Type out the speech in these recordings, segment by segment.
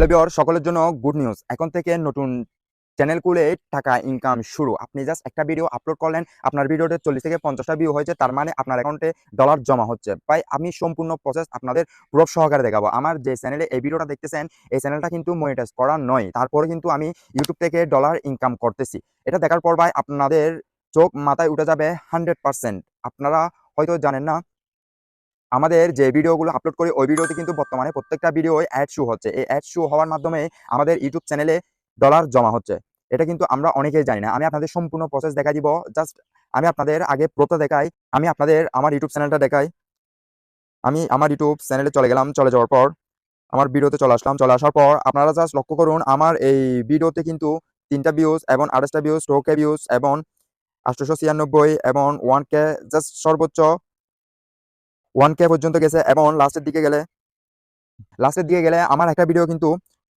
Hello বিয়র সকলের জন্য good news এখন থেকে নতুন চ্যানেল খুলে টাকা ইনকাম শুরু। আপনি জাস্ট একটা ভিডিও আপলোড করলেন, আপনার ভিডিওতে চল্লিশ থেকে পঞ্চাশটা ভিউ হয়েছে, তার মানে আপনার অ্যাকাউন্টে ডলার জমা হচ্ছে। ভাই, আমি সম্পূর্ণ প্রসেস আপনাদের প্রুফ সহকারে দেখাবো। আমার যে চ্যানেলে এই ভিডিওটা দেখতেছেন, এই চ্যানেলটা কিন্তু মনিটাইজ করা নয়। তারপরে কিন্তু আমি ইউটিউব থেকে ডলার ইনকাম করতেছি। এটা দেখার পর ভাই, আপনাদের চোখ মাথায় উঠে যাবে হান্ড্রেড পার্সেন্ট আপনারা হয়তো জানেন না আমাদের যে ভিডিওগুলো আপলোড করি, ওই ভিডিওতে কিন্তু বর্তমানে প্রত্যেকটা ভিডিও অ্যাড শু হচ্ছে। এই অ্যাড শু হওয়ার মাধ্যমে আমাদের ইউটিউব চ্যানেলে ডলার জমা হচ্ছে। এটা কিন্তু আমরা অনেকেই জানি না। আমি আপনাদের সম্পূর্ণ প্রসেস দেখা দিব। জাস্ট আমি আপনাদের আগে প্রথা দেখাই। আমি আপনাদের আমার ইউটিউব চ্যানেলটা দেখাই। আমি আমার ইউটিউব চ্যানেলে চলে গেলাম। চলে যাওয়ার পর, আমার ভিডিওতে চলে আসলাম। চলে আসার পর আপনারা জাস্ট লক্ষ্য করুন, আমার এই ভিডিওতে কিন্তু তিনটা ভিউজ এবং আড়াইশটা ভিউজ টোকে ভিউজ এবং আটশোশো ছিয়ানব্বই এবং ওয়ান কে জাস্ট সর্বোচ্চ ওয়ান কে পর্যন্ত গেছে এবং লাস্টের দিকে গেলে লাস্টের দিকে গেলে আমার একটা ভিডিও কিন্তু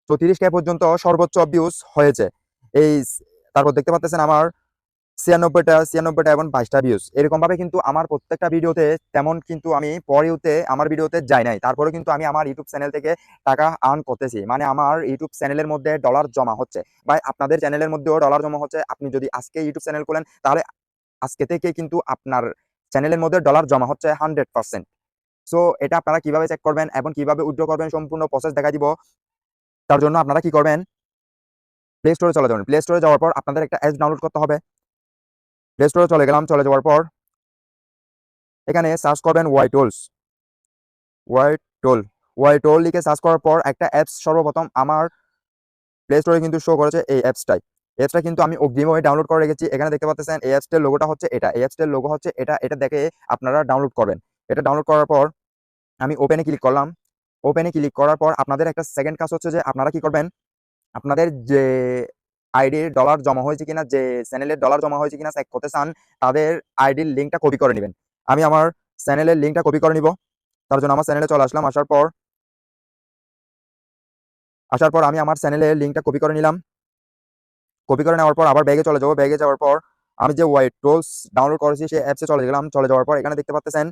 চৌত্রিশ কে পর্যন্ত সর্বোচ্চ ভিউজ হয়েছে। এই তারপর দেখতে পাচ্ছেন আমার ছিয়ানব্বইটা ছিয়ানব্বইটা এবং বাইশটা ভিউজ এরকমভাবে কিন্তু আমার প্রত্যেকটা ভিডিওতে তেমন কিন্তু আমি পরেওতে আমার ভিডিওতে যাই নাই। তারপরে কিন্তু আমি আমার ইউটিউব চ্যানেল থেকে টাকা আর্ন করতেছি। মানে আমার ইউটিউব চ্যানেলের মধ্যে ডলার জমা হচ্ছে। বা আপনাদের চ্যানেলের মধ্যেও ডলার জমা হচ্ছে। আপনি যদি আজকে ইউটিউব চ্যানেল খোলেন, তাহলে আজকে থেকে কিন্তু আপনার চ্যানেলের মধ্যে ডলার জমা হচ্ছে হান্ড্রেড পার্সেন্ট সো এটা আপনারা কীভাবে চেক করবেন এবং কীভাবে উইথড্র করবেন সম্পূর্ণ প্রসেস দেখা দিব। তার জন্য আপনারা কি করবেন? প্লে স্টোরে চলে যাবেন। প্লে স্টোরে যাওয়ার পর আপনাদের একটা অ্যাপ ডাউনলোড করতে হবে। প্লে স্টোরে চলে গেলাম, চলে যাওয়ার পর এখানে সার্চ করবেন Y tolls Y toll Y toll লিখে সার্চ করার পর একটা অ্যাপস সর্বপ্রথম আমার প্লে স্টোরে কিন্তু শো করেছে এই অ্যাপসটাই অ্যাপসটা কিন্তু আমি অগ্রিমভাবে ডাউনলোড করে রেখেছি। এখানে দেখতে পাচ্ছেন এই অ্যাপসটার লোগোটা হচ্ছে এটা। এই অ্যাপসটার লোগো হচ্ছে এটা। এটা দেখে আপনারা ডাউনলোড করবেন। এটা ডাউনলোড করার পর আমি ওপেনে ক্লিক করলাম। ওপেনে ক্লিক করার পর আপনাদের একটা সেকেন্ড কাজ হচ্ছে যে আপনারা কি করবেন? আপনাদের যে আইডির ডলার জমা হয়েছে কিনা, যে চ্যানেলের ডলার জমা হয়েছে কিনা চেক করতে চান, তাদের আইডির লিঙ্কটা কপি করে নেবেন। আমি আমার চ্যানেলের লিঙ্কটা কপি করে নিব। তার জন্য আমার চ্যানেলে চলে আসলাম। আসার পর আসার পর আমি আমার চ্যানেলের লিঙ্কটা কপি করে নিলাম। কপি করে নেওয়ার পর আবার ব্যাগে চলে যাব। ব্যাগে যাওয়ার পর আমি যে ওয়াইট টোলস ডাউনলোড করেছি, সেই অ্যাপসে চলে গেলাম। চলে যাওয়ার পর এখানে দেখতে পাচ্ছেন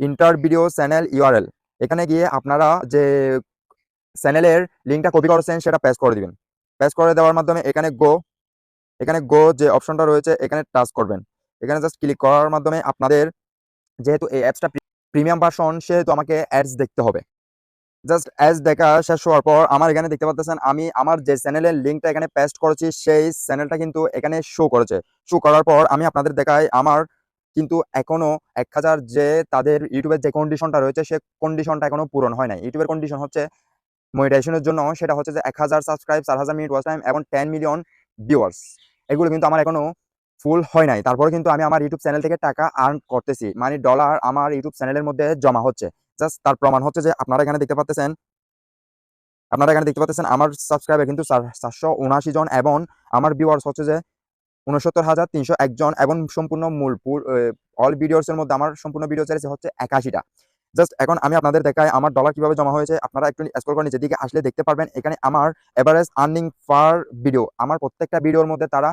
ইন্টার ভিডিও চ্যানেল ইউআরএল এখানে গিয়ে আপনারা যে চ্যানেলের লিঙ্কটা কপি করেছেন, সেটা পেস্ট করে দিবেন। পেস্ট করে দেওয়ার মাধ্যমে এখানে গো এখানে গো যে অপশনটা রয়েছে, এখানে টাচ করবেন। এখানে জাস্ট ক্লিক করার মাধ্যমে আপনাদের যেহেতু এই অ্যাপসটা প্রিমিয়াম ভার্সন সেহেতু আমাকে অ্যাডস দেখতে হবে। জাস্ট অ্যাডস দেখা শেষ হওয়ার পর আমার এখানে দেখতে পাচ্ছেন আমি আমার যে চ্যানেলের লিঙ্কটা এখানে পেস্ট করেছি, সেই চ্যানেলটা কিন্তু এখানে শো করেছে। শো করার পর আমি আপনাদের দেখাই, আমার কিন্তু এখনও এক হাজার যে তাদের ইউটিউবের যে কন্ডিশনটা রয়েছে, সে কন্ডিশনটা এখনও পূরণ হয় নাই। ইউটিউবের কন্ডিশন হচ্ছে মনিটাইজেশনের জন্য, সেটা হচ্ছে যে এক হাজার সাবস্ক্রাইব চার হাজার মিনিট ওয়াচ টাইম এবং টেন মিলিয়ন ভিউয়ার্স এগুলো কিন্তু আমার এখনও ফুল হয় নাই। তারপরে কিন্তু আমি আমার ইউটিউব চ্যানেল থেকে টাকা আর্ন করতেছি। মানে ডলার আমার ইউটিউব চ্যানেলের মধ্যে জমা হচ্ছে। জাস্ট তার প্রমাণ হচ্ছে যে আপনারা এখানে দেখতে পাচ্ছেন আপনারা এখানে দেখতে পাচ্ছেন আমার সাবস্ক্রাইবার কিন্তু চারশো উনআশি জন এবং আমার ভিউয়ার্স হচ্ছে যে উনসত্তর হাজার তিনশো একজন এবং সম্পূর্ণ মূল অল ভিডিওস এর মধ্যে আমার সম্পূর্ণ ভিডিও চ্যানেল হচ্ছে একাশিটা। জাস্ট এখন আমি আপনাদের দেখাই আমার ডলার কীভাবে জমা হয়েছে, আপনারা একটু স্ক্রল করে নিচের দিকে আসলে দেখতে পারবেন, এখানে আমার এভারেজ আর্নিং পার ভিডিও আমার প্রত্যেকটা ভিডিওর মধ্যে তারা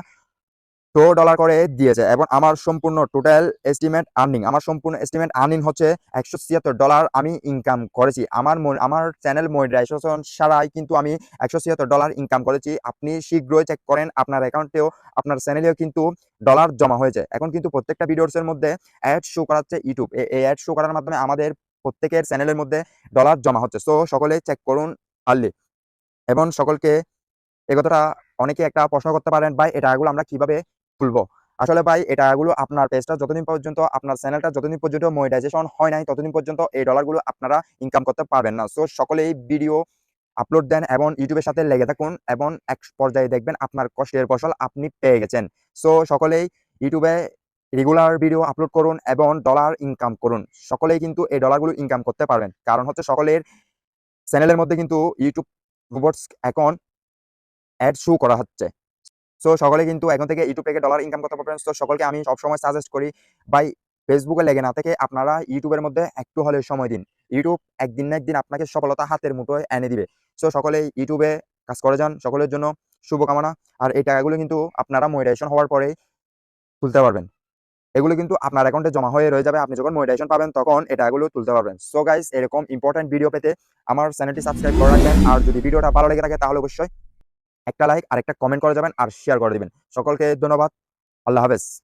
টো ডলার করে দিয়েছে এবং আমার সম্পূর্ণ টোটাল এস্টিমেট আর্নিং আমার সম্পূর্ণ এস্টিমেট আর্নিং হচ্ছে একশো ছিয়াত্তর ডলার আমি ইনকাম করেছি। আমার আমার চ্যানেল মনিটাইজেশন ছাড়াই কিন্তু আমি একশো ছিয়াত্তর ডলার ইনকাম করেছি। আপনি শীঘ্রই চেক করেন, আপনার অ্যাকাউন্টেও আপনার চ্যানেলেও কিন্তু ডলার জমা হয়েছে। এখন কিন্তু প্রত্যেকটা ভিডিওসের মধ্যে অ্যাড শো করাচ্ছে ইউটিউব এই অ্যাড শো করার মাধ্যমে আমাদের প্রত্যেকের চ্যানেলের মধ্যে ডলার জমা হচ্ছে। সো সকলে চেক করুন আর্লি এবং সকলকে, এ কথাটা অনেকে একটা প্রশ্ন করতে পারেন, ভাই, এটা এগুলো আমরা কীভাবে খুলবো। আসলে ভাই এটা এগুলো আপনার পেজটা যতদিন পর্যন্ত, আপনার চ্যানেলটা যতদিন পর্যন্ত মনিটাইজেশন হয় নাই, ততদিন পর্যন্ত এই ডলারগুলো আপনারা ইনকাম করতে পারবেন না। সো সকলেই ভিডিও আপলোড দেন এবং ইউটিউবের সাথে লেগে থাকুন এবং এক পর্যায়ে দেখবেন আপনার কষ্টের ফসল আপনি পেয়ে গেছেন। সো সকলেই ইউটিউবে রেগুলার ভিডিও আপলোড করুন এবং ডলার ইনকাম করুন। সকলেই কিন্তু এই ডলারগুলো ইনকাম করতে পারবেন। কারণ হচ্ছে সকলের চ্যানেলের মধ্যে কিন্তু ইউটিউব রোবটস এখন অ্যাড শো করা হচ্ছে। সো সকলে কিন্তু এখন থেকে ইউটিউব থেকে ডলার ইনকাম করতে পারবেন সো সকলকে আমি সবসময় সাজেস্ট করি বাই ফেসবুকে লেগে না থেকে আপনারা ইউটিউবের মধ্যে একটু হলে সময় দিন। ইউটিউব একদিন না একদিন আপনাকে সফলতা হাতের মুঠোয় এনে দিবে। সো সকলে ইউটিউবে কাজ করে যান, সকলের জন্য শুভকামনা। আর এই টাকাগুলো কিন্তু আপনারা মনিটাইজেশন হওয়ার পরে তুলতে পারবেন। এগুলো কিন্তু আপনার অ্যাকাউন্টে জমা হয়ে রয়ে যাবে। আপনি যখন মনিটাইজেশন পাবেন তখন এই টাকাগুলো তুলতে পারবেন। সো গাইস এরকম ইম্পর্টেন্ট ভিডিও পেতে আমার চ্যানেলটি সাবস্ক্রাইব করে রাখবেন। আর যদি ভিডিওটা ভালো লেগে থাকে তাহলে অবশ্যই একটা লাইক আর একটা কমেন্ট করে যাবেন আর শেয়ার করে দেবেন। সকলকে ধন্যবাদ। আল্লাহ হাফেজ।